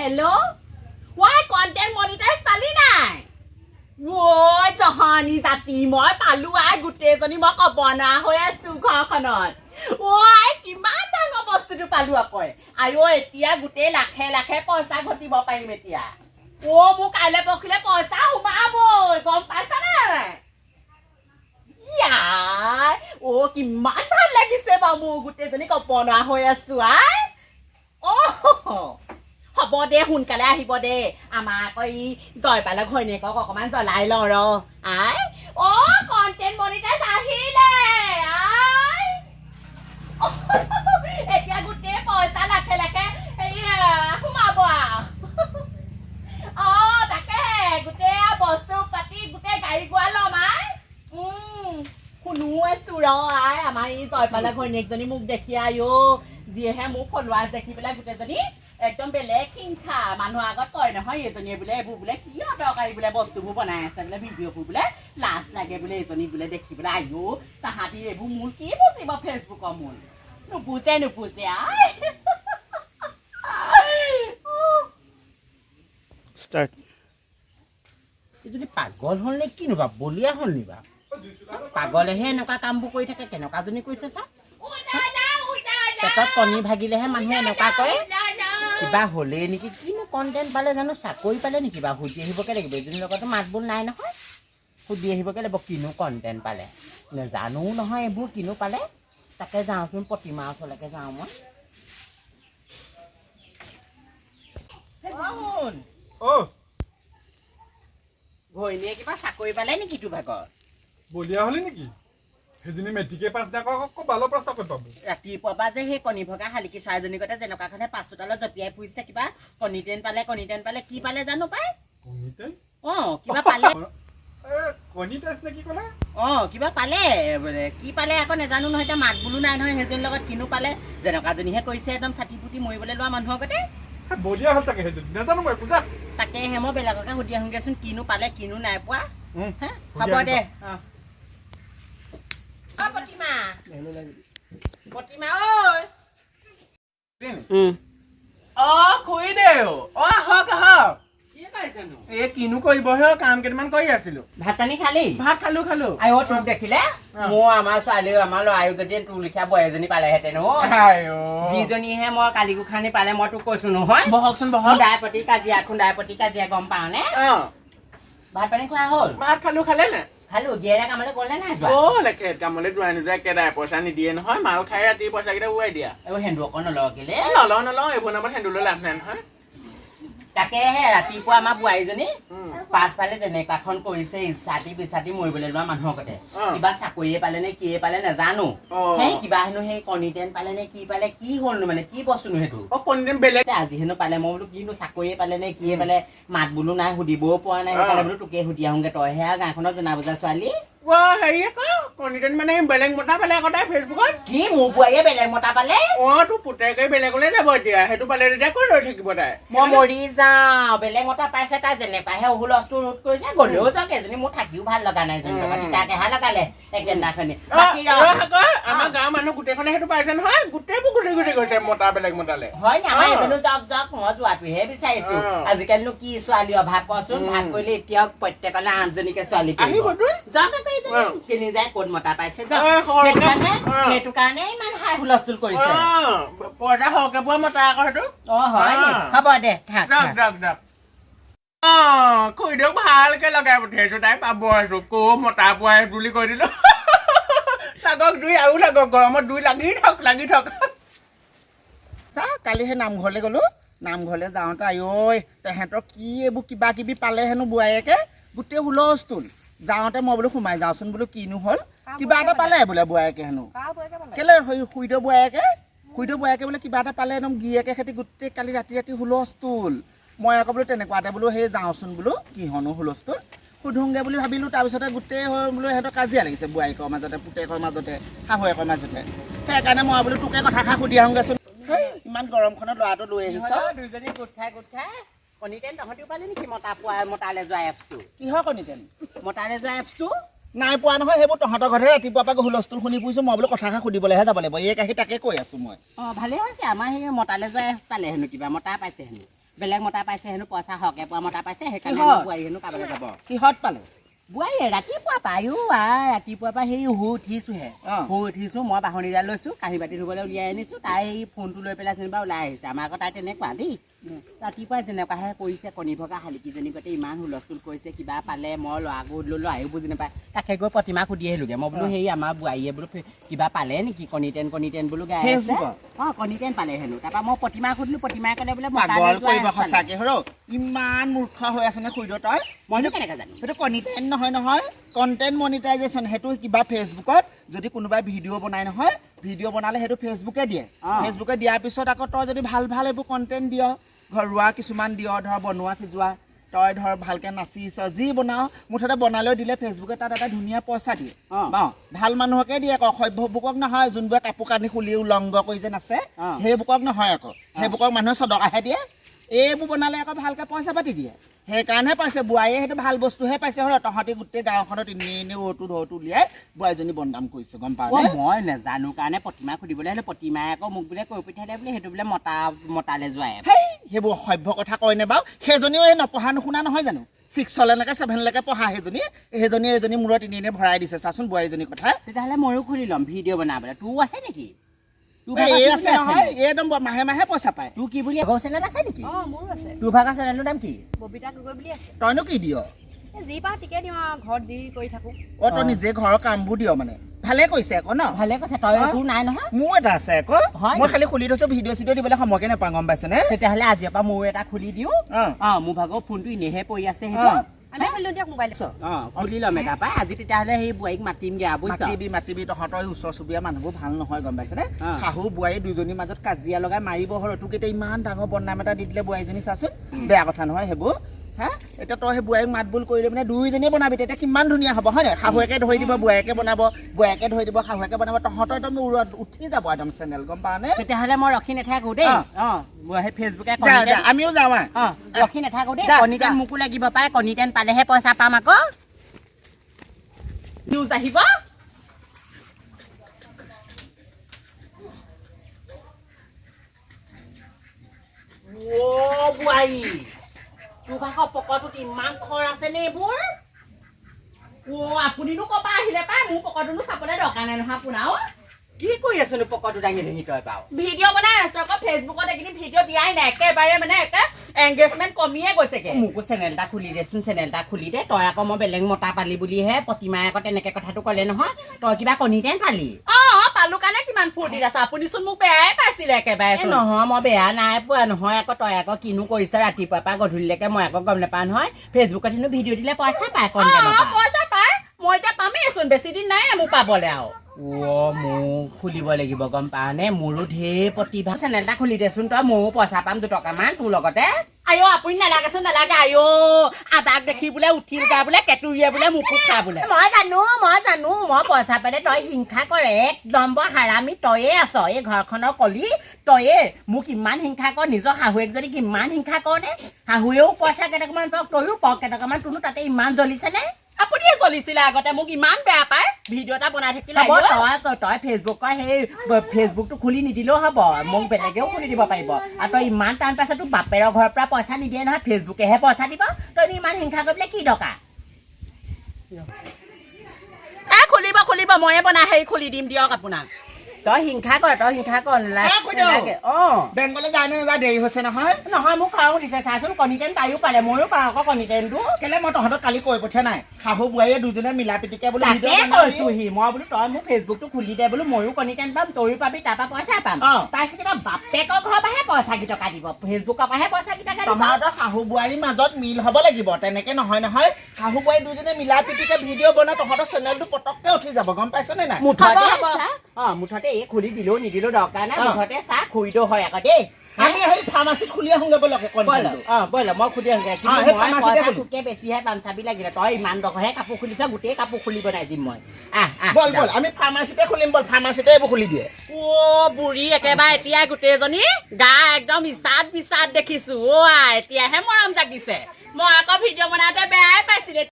Hello Y content monetize পালি নাই ঐ জহনী জাতি মই পালো আই গোটেইজনী মই নোৱাৰা হৈ আছো ঘৰখনত ঐ কিমান ডাঙৰ বস্তুটো পালো আকৌ ঐ এতিয়া গোটেই লাখে লাখে পইচা ঘটিব পাৰিম এতিয়া অ' মোক কাইলৈ পৰখিলে পইচা সোমাবই গম পাইছা নাই অ' কিমান ভাল লাগিছে বাৰু মোৰ গোটেইজনী নোৱাৰা হৈ আছো আই অ' ขอบอเดหุ่นกันแล้วที่บอเดอามาก็อีจอยไปแล้วคนเนี่ยก็ก็มันจอยหลายรอรอไอ้โอ้ก่อนเจนบอนี่ได้สาธิตเลยไอ้เอ็ดยากุดเดปอยตาหลักแค่ละแค่ไอ้ผู้มาบ่าอ๋อตาแก่กุดเดบอสุปฏิกุดเดไก่กวนรอไหมอืมคุณนู้วสุรอไอ้อามาอีจอยไปแล้วคนเนี่ยตัวนี้มุกเด็กเกียาโยเดี๋ยวให้มุกคนวานเด็กที่ไปแล้วกุเดตัวนี้ একদম বেলেগ হিংসা। মানুহৰ আগত কয় নহয় এইজনীয়ে বোলে এইবোৰ বোলে কি অদৰকাৰী বোলে বস্তুবোৰ বনাই আছে বোলে ভিডিঅ'বোৰ বোলে লাজ লাগে বোলে এইজনী বোলে দেখি পেলাই আইঅ তাহাঁতি এইবোৰ মূল কি বুজিব ফেচবুকৰ মূল? নুবুজে নুবুজে আই। ষ্টাৰ্ট যদি পাগল হ'ল নে কিনো বা বলিয়া হ'ল নি বা? পাগলেহে এনেকুৱা কামবোৰ কৰি থাকে কেনেকুৱাজনী কৰিছে চা? পেটত কণী ভাগিলেহে মানুহে এনেকুৱা কৰে। কিবা হ'লেই নেকি? কিনো কণ্টেণ্ট পালে জানো? চাকৰি পালে নেকি বা সুধি আহিবকে লাগিব এজনীৰ লগতো মাত বোল নাই নহয়। সুধি আহিবকে লাগিব কিনো কণ্টেণ্ট পালে? নেজানো নহয় এইবোৰ কিনো পালে? তাকে যাওঁচোন প্ৰতিমা ওচৰলৈকে যাওঁ মই। ঘৈণীয়ে কিবা চাকৰি পালে নেকি তোৰ ভাগৰ? বলিয়া হ'লি নেকি? সেইজনী মেট্ৰিকে পাছ নাই কৰা আকৌ বালৰ পৰা চাকৰি পাব। ৰাতিপুৱা পৰা যে সেই কণী ভগা শালিকি চৰাইজনীৰ গতে যেনেকুৱাখনে পাঁচ চোতালত জঁপিয়াই ফুৰিছে কিবা কণী টেন পালে কণী টেন পালে কি পালে জানো পাই? কণীতে অ কিবা পালে। কণী নে কি ক'লে? অ কিবা পালে বোলে কি পালে আকৌ নেজানো নহয় এতিয়া মাত বোলো নাই নহয় সেইজনীৰ লগত কিনো পালে। যেনেকুৱাজনীহে কৰিছে একদম চাটি ফুটি মৰিবলৈ লোৱা মানুহৰ গতে হে, বলিয়া হ'ল চাগে সেইজনী নাজানো মই বুজা তাকেহে মই বেলেগকে সুধি আহোগেচোন কিনো পালে কিনো নাই পোৱা। হ'ব দে অ। অ প্ৰতিমা প্ৰতিমা ঐ অ খুৰি দেউ অ আহক আহক এই কিনো কৰিব হে কাম কেইটামান কৰি আছিলো। ভাত পানী খালি? ভাত খালো খালো। আই অ তোক দেখিলে? মোৰ আমাৰ ছোৱালী আমাৰ ল'ৰায়ো যদি তোৰ লিখা বোৱাৰী এজনী পালেহেঁতেন যিজনীহে মই কালি গোখানি পালে মই তোক কৈছো নহয়। বহকচোন বহক। খুন্দাই প্ৰতি কাজিয়া খুন্দাই প্ৰতি কাজিয়া গম পাও নে অ। ভাত পানী খোৱা হ'ল? ভাত খালো খালে নে খালো জীয়েৰে কামলৈ গ'লে নাই যোৱা? লেখে কামলৈ যোৱাই নোযোৱাই একেদাই পইচা নিদিয়ে নহয় মাল খাই ৰাতি পইচা কেইটা উৰাই দিয়া। এইবোৰ সেন্দু অকণ নলগিলে এ, নলওঁ নলওঁ এইবোৰ নামত সেন্দুলৈ লাভ নাই নহয়। তাকেহে ৰাতিপুৱা আমাৰ বোৱাৰীজনী পাছফালে যেনেকুৱাখন কৰিছে ইচ্ছাতি বিচাতি মৰিবলৈ লোৱা মানুহৰ গতে কিবা চাকৰিয়ে পালে নে কিয়ে পালে নাজানো। সেই কিবা হেনো সেই কনিটেন পালে নে কি পালে কি হ'লনো মানে কি বস্তুনো সেইটো? অ বেলেগ। আজি হেনো পালে মই বোলো কিনো চাকৰিয়ে পালে নে কিয়ে পালে মাত বোলো নাই সুধিবও পৰা নাই সেইকাৰণে বোলো তোকে সুধি আহোগে তই সেয়া গাঁওখনত জনা বুজা ছোৱালী হেৰি হেৰি আকৌ মানে বেলেগ মতা পালে আকৌ ফেচবুকত কি মোৰ বোৱাৰীয়ে বেলেগ মতা পালে? অ তোৰ পুতেকে বেলেগলৈ যাব এতিয়া সেইটো পালে তেতিয়া কৈ ৰৈ থাকিব তাই? মই মৰি যাওঁ বেলেগ মতা পাইছে তাই যেনেকুৱাহে অহুলস্তু ৰোধ কৰিছে গলেও যাওক এজনী মোৰ থাকিও ভালো লগা নাই এজনী লগত উম। লগালে একেদিনাখনি আমাৰ গাঁৱৰ মানুহ গোটেইখনে সেইটো পাইছে নহয় গোটেইবোৰ গুচি গুচি গৈছে মতা বেলেগ মতালে। হয় নি আমাৰ এজনো যাওক যাওক মই যোৱাটোহে বিচাৰিছো। আজিকালিনো কি ছোৱালী অভাৱ কচোন ভাগ কৰিলে এতিয়াও প্ৰত্যেকলে আঠজনীকে ছোৱালী আহিবতো যাওক। কেনি যায় ক'ত মতা পাইছে সেইটো কাৰণে ইমান হাই হুলস্থুল কৰিছে। পইচা সৰহকে পোৱা মতা আকৌ সেইটো। অ হয়। হ'ব দে থাক থাক। খুৰীদেউক ভালকে লগাই পঠিয়াইছো তাই পাব আছো। কৌ মতা পোৱাই বুলি কৈ দিলো। লাগক দুই আৰু লাগক গৰমত দুই লাগি থাক লাগি থাক। চা কালি সেই নামঘৰলৈ গ'লো। নামঘৰলৈ যাওঁতে আঐ তেহেঁতৰ কি এইবোৰ কিবা কিবি পালে হেনো বোৱাৰীয়েকে? গোটেই হুলস্থুল। যাওঁতে মই বোলো সোমাই যাওঁচোন বোলো কিনো হ'ল? কিবা এটা পালে বোলে বোৱাৰীয়েকে হেনো। কেলে শুইদ বোৱাৰীয়েকে? শুইদ বোৱাৰীয়েকে বোলে কিবা এটা পালে একদম গিৰিয়েকে সেতি গোটেই কালি ৰাতি ৰাতি হুলস্থুল মই আকৌ বোলো তেনেকুৱাতে বোলো সেই যাওঁচোন বোলো কিহনো হুলস্থুল সোধোংগে বুলি ভাবিলোঁ তাৰপিছতে গোটেই হৈ বোলো সিহঁতৰ কাজিয়া লাগিছে বোৱাৰীকৰ মাজতে পুতেকৰ মাজতে শাহুৱেকৰ মাজতে। সেইকাৰণে মই বোলো তোকে কথাষাৰ সুধি আহোঁগেচোন। ইমান গৰমখনত ল'ৰাটো লৈ আহিছ। দুইজনী গোট খাই গোট খাই কণীতেন তহঁতিও পালি নেকি মতা পোৱা মতালে যোৱা এপছটো? কিহৰ কণীতেন? মতালে যোৱা এপছটো? নাই পোৱা নহয় সেইবোৰ তহঁতৰ ঘৰতহে ৰাতিপুৱাৰ পৰা হুলস্থুল শুনি ফুৰিছোঁ মই বোলো কথাষাৰ সুধিবলৈহে যাব লাগিব। এই আহি তাকে কৈ আছোঁ মই। অ ভালেই হৈছে। আমাৰ সেই মতালে যোৱাই পালে হেনো কিবা মতা পাইছে হেনো। বেলেগ মতা পাইছে হেনো পইচা সৰহকৈ পোৱা মতা পাইছে সেইকাৰণে? বোৱাৰী হেনো কাবলৈ যাব। কিহত পালে? বোৱাৰী ৰাতিপুৱা পায়ো আই ৰাতিপুৱাৰ পৰা সেই শুই উঠিছোহে। শুই উঠিছো মই বাহনীডাল লৈছো কাঁহী বাতি ধুবলৈ উলিয়াই আনিছো তাই এই ফোনটো লৈ পেলাই যেনিবা ওলাই আহিছে। আমাৰ আকৌ তাই তেনেকুৱা দেই। ৰাতিপুৱাই যেনেকুৱাহে কৰিছে কণী ভগা শালিকীজনী গতে ইমান হুলস্থুল কৰিছে কিবা পালে মই ল'ৰা গৈ লৈ ল'ৰায়ো বুজি নাপায়। তাকে গৈ প্ৰতিমা সুধি আহিলোগে। মই বোলো। সেই আমাৰ বোৱাৰীয়ে বোলো কিবা পালে নেকি? কণী টেন কণী টেন বোলো গাই আছে? অ কণী টেন পালে হেনো। তাৰপৰা মই প্ৰতিমা সুধিলো প্ৰতিমাই ক'লে বোলে ইমান মূৰ্খ হৈ আছে নে খুইদ তই? মইনো কেনেকৈ জানিম? সেইটো কণ্টেণ্ট নহয় নহয়। কণ্টেণ্ট মনিটাইজেশ্যন সেইটো কিবা ফেচবুকত যদি কোনোবাই ভিডিঅ' বনাই নহয় ভিডিঅ' বনালে সেইটো ফেচবুকে দিয়ে। ফেচবুকে দিয়াৰ পিছত আকৌ তই যদি ভাল ভাল এইবোৰ কণ্টেণ্ট দিয় ঘৰুৱা কিছুমান দিয় ধৰ বনোৱা সিজোৱা তই ধৰ ভালকৈ নাচিছ যি বনাৱ মুঠতে বনালেও দিলে ফেচবুকে তাত এটা ধুনীয়া পইচা দিয়ে। অ। ন ভাল মানুহকে দিয়ে আকৌ সভ্যবুকক নহয় যোনবোৰে কাপোৰ কানি খুলি উলংগ কৰি যে নাচে। সেইবোৰক নহয় আকৌ। সেইবোৰক মানুহে চদকাহে দিয়ে। এইবোৰ বনালে আকৌ ভালকৈ পইচা পাতি দিয়ে। সেইকাৰণে পাইছে বোৱাৰীয়ে সেইটো ভাল বস্তুহে পাইছে হয় তহঁতি গোটেই গাঁওখনত এনেই এনেই অটো ধৰটো উলিয়াই বোৱাৰীজনী বদনাম কৰিছে গম অ মই নেজানো কাৰণে প্ৰতিমাক সুধিবলৈ হ'লে প্ৰতিমাই আকৌ মোক বোলে কৈ পঠিয়ালে বোলে সেইটো বোলে মতা মতালে যোৱাই সেইবোৰ অসভ্য কথা কয়নে বাৰু? সেইজনীও এই নপঢ়া নুশুনা নহয় জানো? ছিক্সলৈকে ছেভেনলৈকে পঢ়া সেইজনী সেইজনী এজনী মূৰত এনেই এনেই ভৰাই দিছে। চাচোন বোৱাৰীজনীৰ কথা। তেতিয়াহ'লে ময়ো খুলি ল'ম ভিডিঅ' বনাবলৈ। তোৰ আছে নেকি? মাহে মাহে পইচা পায়। তোৰ কি বুলি আগৰ চেনেল আছে নেকি? অঁ মোৰো আছে। তোৰ ভাগৰ চেনেলটোৰ নাম কি? ববিতা গগৈ বুলি আছে। তইনো কি দিয়? এই যি পাওঁ ঠিকে দিওঁ আৰু ঘৰত যি কৰি থাকোঁ। অ তই। নিজে ঘৰৰ কামবোৰ দিয় মানে। ভালে কৰিছে আকৌ ন? ভালে কৈছে তই। তোৰ নাই নহয়। মোৰ এটা আছে আকৌ। মই? খালি খুলি থৈছো ভিডিঅ' চিডিঅ' দিবলৈ সময়কে নাপাওঁ গম পাইছেনে? তেতিয়াহ'লে আজিৰ পৰা ময়ো এটা খুলি দিওঁ। অ। মোৰ ভাগৰ ফোনটো এনেহে পৰি আছে সেইটো। আমি খুলিলোঁ দিয়ক মোবাইল অ খুলি ল'ম এটা পাই আজি তেতিয়াহ'লে সেই বোৱাৰীক মাতিম দিয়া বুজিছ? মাতিবি মাতিবি তহঁতৰ ওচৰ চুবুৰীয়া মানুহবোৰ ভাল নহয় গম পাইছেনে? অ। শাহু বোৱাৰী দুজনীৰ মাজত কাজিয়া লগাই মাৰিব হ'ল। তোক এতিয়া ইমান ডাঙৰ বদনাম এটা দি দিলে বোৱাৰীজনী চাচোন। বেয়া কথা নহয় সেইবোৰ। হা? এতিয়া তই সেই বোৱাৰীক মাত বোল কৰিলে মানে দুইজনীয়ে বনাবি তেতিয়া কিমান ধুনীয়া হ'ব হয় নাই? শাহুৱেকে ধৰি দিব বোৱাৰীকে বনাব বোৱাৰীকে ধৰি দিব শাহুৱেকে বনাব তহঁতৰ একদম উৰত উঠি যাব একদম চেনেল গম পাৱ নে? তেতিয়াহ'লে মই ৰখি নাথাকো দেই। অ। অ সেই ফেচবুকে আমিও যাওঁ। অ ৰখি নাথাকো দেই। যা, কণী টেন যা। মোকো লাগিব পাই কণী টেন পালেহে পইচা পাম আকৌ। নিউজ আহিব? বোৱাৰী। ভাগৰ পকৰটোত ইমান খৰ আছে নে এইবোৰ? অ' আপুনিনো ক'ৰ আহিলে পাই? মোৰ পকৰটোনো চাবলৈ দৰকাৰ নাই নহয় আপোনাৰ কি কৰি আছনো পকৰটো দাঙি দাঙি তই পাও ভিডিঅ' বনাই আছো আকৌ ফেচবুকত এইকেইদিন ভিডিঅ' দিয়াই নাই। একেবাৰে মানে একে এংগেজমেণ্ট কমিয়ে গৈছেগে। মোকো চেনেল এটা খুলি দেচোন চেনেল এটা খুলি দে। তই আকৌ মই বেলেগ মতা পালি বুলিহে প্ৰতিমাই আকৌ তেনেকে কথাটো ক'লে নহয়। তই কিবা কণী টেন পালি? অ' পালো কাৰণে কিমান ফূৰ্তিত আছে? আপুনিচোন মোক বেয়াই পাইছিলে একেবাৰে নহয় মই বেয়া নাই পোৱা নহয় আকৌ তই আকৌ কিনো কৰিছ ৰাতিপুৱাৰ পৰা গধূলিলৈকে মই আকৌ গম নাপাওঁ নহয়। ফেচবুকত হেনো ভিডিঅ' দিলে পইচা পায় পাই মই এতিয়া পামেইচোন বেছি দিন নাই মোৰ পাবলৈ আৰু। অ' মোক খুলিব লাগিব গম পাৱনে? মোৰো ঢেৰ প্ৰতিভা চেনেল এটা খুলি দেচোন তই ময়ো পইচা পাম দুটকামান তোৰ লগতে। আইঅ আপুনি নালাগেচোন নালাগে আইঅ আদাক দেখি বোলে উঠিল গা বোলে কেঁতুৰিয়ে বোলে মোকো খা বোলে। মই জানো মই জানো মই পইচা পালে তই হিংসা কৰে এক নম্বৰ হাৰামি তয়ে আছ এই ঘৰখনৰ কলি তয়ে মোক ইমান হিংসা কৰ নিজৰ শাহুৱেক যদি কিমান হিংসা কৰ নে? শাহুৱেও পইচা কেইটকামান পাওক তয়ো পাওক কেইটকামান তোনো তাতে ইমান জ্বলিছেনে আপুনিয়ে চলিছিলে আগতে মোক ইমান বেয়া পায় ভিডিঅ' এটা বনাই থাকিলে হ'ব। তই তই ফেচবুকৰ সেই ফেচবুকটো খুলি নিদিলেও হ'ব মোক বেলেগেও খুলি দিব পাৰিব। আৰু তই ইমান টান পাইছ তোৰ বাপেৰৰ ঘৰৰ পৰা পইচা নিদিয়ে নহয় ফেচবুকেহে পইচা দিব। তই ইমান হিংসা কৰিবলৈ কি দৰকাৰ? এ খুলিব খুলিব ময়ে বনাই হেৰি খুলি দিম দিয়ক আপোনাক। তই হিংসা কৰ তই হিংসা কৰ। নালাগে। অঁ। বেংকলৈ যায় নে নাযায় দেৰি হৈছে নহয়। নহয় মোক খং উঠিছে চাচোন কণী তাইও পালে ময়ো পাওঁ আকৌ কণী টেনটো কেলে মই তহঁতক কালি কৈ পঠিয়া নাই? শাহু বোৱাৰীয়ে দুজনে মিলা প্ৰীতিকে বোলে তাকে ভিডিঅ' বনাবি। কৈছোহি। মই বোলো তই মোক ফেচবুকটো খুলি দে বোলো ময়ো কণী টেন পাম তয়ো পাবি তাৰপৰা পইচা পাম। অ। তাৰপিছত কিবা বাপেকৰ ঘৰৰ পৰাহে পইচা কেইটকা দিব ফেচবুকৰ পৰাহে পইচা কেইটকা তহঁতৰ শাহু বোৱাৰীৰ মাজত মিল হ'ব লাগিব তেনেকে নহয় নহয়। শাহু বোৱাৰী দুজনে মিলা প্ৰীতিকে ভিডিঅ' বনাই তহঁতৰ চেনেলটো পটককে উঠি যাব গম পাইছনে নাই? মুঠতে হ'ব, হ'ব। চা। অ মুঠতে এই খুলি দিলেও নিদিলেও দৰকাৰ নাই। মুঠতে চা খুৰিটো হয় আকৌ দেই। আমি সেই ফাৰ্মাচীত খুলি আহোঁগে ব'লক ব'ল কণ্টেণ্টটো অ ব'ল মই খুলি আহোঁগে। খুলিম। তোতকে বেছিহে পাম চাবি লাগিলে। তই ইমান টকাহে কাপোৰ খুলিছ গোটেই কাপোৰ খুলি বনাই দিম মই। আহ আহ ব'ল। ব'ল আমি ফাৰ্মাচীতে খুলিম ব'ল ফাৰ্মাচীতে এইবোৰ খুলি দিয়ে। অ' বুঢ়ী একেবাৰে এতিয়া গোটেইজনী গা একদম ইচাদ বিচাদ দেখিছো। অ' আই এতিয়াহে মৰম জাগিছে। মই আকৌ ভিডিঅ' বনাওঁতে বেয়াই পাইছিলে